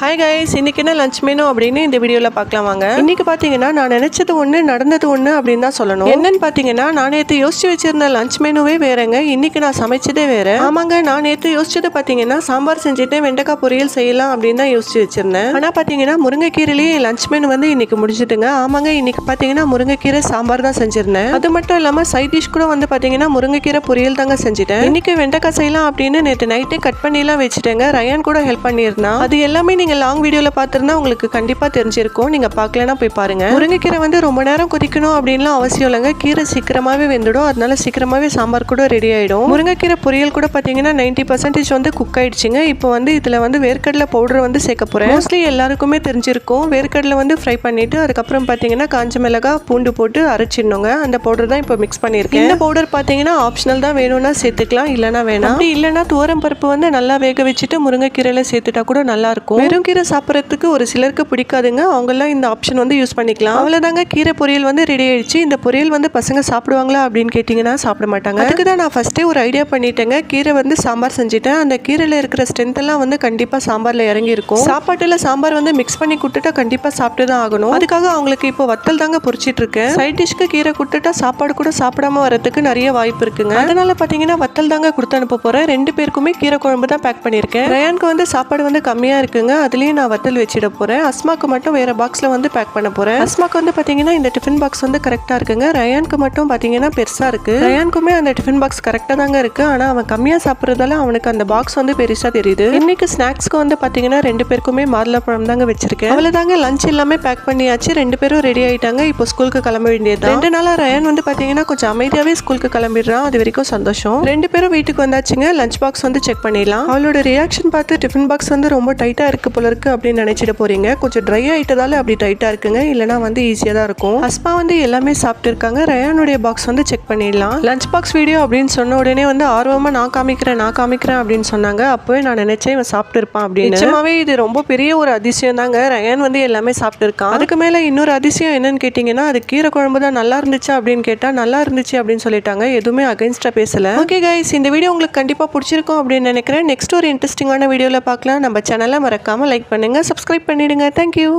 Hi guys இன்னைக்கு என்ன lunch menu அப்படின்னு இந்த வீடியோவில் பார்க்கலாம் வாங்க. இன்னைக்கு பார்த்தீங்கன்னா நான் நினச்சது ஒன்று நடந்தது ஒன்று அப்படின்னு தான் சொல்லணும். என்னன்னு பார்த்தீங்கன்னா நான் நேற்று யோசிச்சு வச்சிருந்த லஞ்ச் மெனுவே வேறங்க. இன்னைக்கு நான் சமைச்சதே வேற. ஆமாங்க நான் நேற்று யோசிச்சது பார்த்தீங்கன்னா சாம்பார் செஞ்சுட்டு வெண்டைக்காய் பொரியல் செய்யலாம் அப்படின்னு தான் யோசிச்சு வச்சிருந்தேன். ஆனால் பார்த்தீங்கன்னா முருங்கைக்கீரையிலேயே லஞ்ச் மெனு வந்து இன்னைக்கு முடிச்சுட்டுங்க ஆமாங்க இன்னைக்கு பார்த்தீங்கன்னா முருங்கைக்கீரை சாம்பார் தான் செஞ்சிருந்தேன். அது மட்டும் இல்லாமல் சைட் டிஷ் கூட வந்து பார்த்தீங்கன்னா முருங்கைக்கீரை பொரியல் தாங்க செஞ்சுட்டேன். இன்னைக்கு வெண்டைக்காய் செய்யலாம் அப்படின்னு நேற்று நைட்டே கட் பண்ணிலாம் வச்சுட்டேங்க. ரயான் கூட ஹெல்ப் பண்ணியிருந்தான். அது எல்லாமே நீங்கள் லாங் வீடியோவில் பார்த்துருந்தா உங்களுக்கு கண்டிப்பாக தெரிஞ்சிருக்கும். நீங்கள் பார்க்கலனா போய் பாருங்கள் முருங்கைக்கீரை வந்து ரொம்ப நேரம் கொதிக்கணும் அப்படின்லாம் அவசியம் இல்லைங்க. கீரை சீக்கிரமாகவே வெந்துடும். அதனால சீக்கிரமாகவே சாம்பார் கூட ரெடி ஆகிடும் முருங்கைக்கீரை பொரியல் கூட பார்த்தீங்கன்னா நைன்டி பர்சன்டேஜ் வந்து குக் ஆயிடுச்சுங்க. இப்போ வந்து இதில் வந்து வேர்க்கடலை பவுடர் வந்து சேர்க்க போகிறேன் மோஸ்ட்லி எல்லாருக்குமே தெரிஞ்சிருக்கும். வேர்க்கடலை வந்து ஃப்ரை பண்ணிவிட்டு அதுக்கப்புறம் பார்த்தீங்கன்னா காஞ்ச மிளகா பூண்டு போட்டு அரைச்சிடணுங்க. அந்த பவுடர் தான் இப்போ மிக்ஸ் பண்ணியிருக்கேன். இந்த பவுடர் பார்த்தீங்கன்னா ஆப்ஷனல் தான் வேணும்னா சேர்த்துக்கலாம் இல்லைனா வேணாம். அப்படி இல்லைன்னா துவரம் பருப்பு வந்து நல்லா வேக வச்சுட்டு முருங்கைக்கீரையில் சேர்த்துட்டா கூட நல்லா இருக்கும். வெறும் கீரை சாப்பிட்றதுக்கு ஒரு சிலருக்கு பிடிக்காதுங்க. அவங்களாம் இந்த ஆப்ஷன் வந்து யூஸ் பண்ணிக்கலாம். அவ்வளோதாங்க கீரை பொரியல் வந்து ரெடி ஆயிடுச்சு. இந்த பொரியல் வந்து பசங்க சாப்பிடுவாங்களா அப்படின்னு கேட்டிங்கன்னா சாப்பிட மாட்டாங்க. அதுக்கு தான் நான் ஃபஸ்ட்டே ஒரு ஐடியா பண்ணிட்டேங்க. கீரை வந்து சாம்பார் செஞ்சுட்டேன். அந்த கீரையில் இருக்கிற ஸ்ட்ரென்த் எல்லாம் வந்து கண்டிப்பாக சாம்பாரில் இறங்கி இருக்கும் சாப்பாட்டில் சாம்பார் வந்து மிக்ஸ் பண்ணி கொடுத்துட்டா கண்டிப்பாக சாப்பிட்டு தான் ஆகணும். அதுக்காக அவங்களுக்கு இப்போ வத்தல் தாங்க பொறிச்சிட்டு இருக்கேன் சைட் டிஷ்க்கு கீரை கொடுத்துட்டா சாப்பாடு கூட சாப்பிடாம வரதுக்கு நிறைய வாய்ப்பு இருக்குங்க. அதனால பார்த்தீங்கன்னா வத்தல் தாங்க கொடுத்து அனுப்ப போகிறேன் ரெண்டு பேருக்குமே கீரை குழம்பு தான் பேக் பண்ணியிருக்கேன். ரயானுக்கு வந்து சாப்பாடு வந்து கம்மியாக இருக்குங்க. அதுலேயும் நான் வத்தல் வச்சிட போகிறேன் அஸ்மாக்கு மட்டும் வேறு பாக்ஸில் வந்து பேக் பண்ண போகிறேன் அஸ்மாக்கு வந்து பார்த்தீங்கன்னா இந்த டிஃபன் பாக்ஸ் வந்து கரெக்டாக இருக்குங்க. ரயானுக்கு மட்டும் பார்த்தீங்கன்னா பெருசாக இருக்குது ரயானுக்குமே அந்த டிஃபன் பாக்ஸ் கரெக்டாக தாங்க இருக்குது ஆனால் அவன் கம்மியாக சாப்பிட்றதால அவனுக்கு அந்த பாக்ஸ் வந்து பெருசாக தெரியுது. இன்னைக்கு ஸ்நாக்ஸ்க்கு வந்து பார்த்தீங்கன்னா ரெண்டு பேருக்குமே மாதுளப்பழம் தாங்க வச்சிருக்கேன். அவ்வளோதாங்க லஞ்ச் எல்லாமே பேக் பண்ணியாச்சு. ரெண்டு பேரும் ரெடி ஆகிட்டாங்க இப்போ ஸ்கூலுக்கு கிளம்ப வேண்டியது ரெண்டு நாளாக ரயான் வந்து பார்த்தீங்கன்னா கொஞ்சம் அமைதியாகவே ஸ்கூலுக்கு கிளம்பிடுறான். அது வரைக்கும் சந்தோஷம். ரெண்டு பேரும் வீட்டுக்கு வந்தாச்சுங்க. லஞ்ச் பாக்ஸ் வந்து செக் பண்ணிடலாம். அவளோட ரியாக்ஷன் பார்த்து டிஃபன் பாக்ஸ் வந்து ரொம்ப டைட்டாக இருக்கு போல இருக்கு அப்படின்னு நினைச்சிட போறீங்க. கொஞ்சம் ட்ரை ஆயிட்டதால அப்படி டைட்டாக இருக்குங்க. இல்லைனா வந்து ஈஸியாக தான் இருக்கும். அஸ்மா வந்து எல்லாமே சாப்பிட்டு இருக்காங்க. ரயானுடைய பாக்ஸ் வந்து செக் பண்ணிடலாம். லஞ்ச் பாக்ஸ் வீடியோ அப்படின்னு சொன்ன உடனே வந்து ஆர்வமாக நான் காமிக்கிறேன் நான் காமிக்கிறேன் அப்படின்னு சொன்னாங்க. அப்போவே நான் நினைச்சேன் இவன் சாப்பிட்டு இருப்பான் அப்படின்னு. நிஜமாவே இது ரொம்ப பெரிய ஒரு அதிசயம் தாங்க ரயான் வந்து எல்லாமே சாப்பிட்டு இருக்கான். அதுக்கு மேலே இன்னொரு அதிசயம் என்னன்னு கேட்டிங்கன்னா அது கீரை குழம்பு தான் நல்லா இருந்துச்சு அப்படின்னு கேட்டால் நல்லா இருந்துச்சு அப்படின்னு சொல்லிட்டாங்க. எதுவுமே அகைன்ஸ்டாக பேசல. ஓகே கைஸ் இந்த வீடியோ உங்களுக்கு கண்டிப்பாக பிடிச்சிருக்கும் அப்படின்னு நினைக்கிறேன். நெக்ஸ்ட் ஒரு இன்ட்ரெஸ்டிங்கான வீடியோவில் பார்க்கலாம். நம்ம சேனலை மறக்காமல் லைக் பண்ணுங்கள் சப்ஸ்கிரைப் பண்ணிவிடுங்க தேங்க்யூ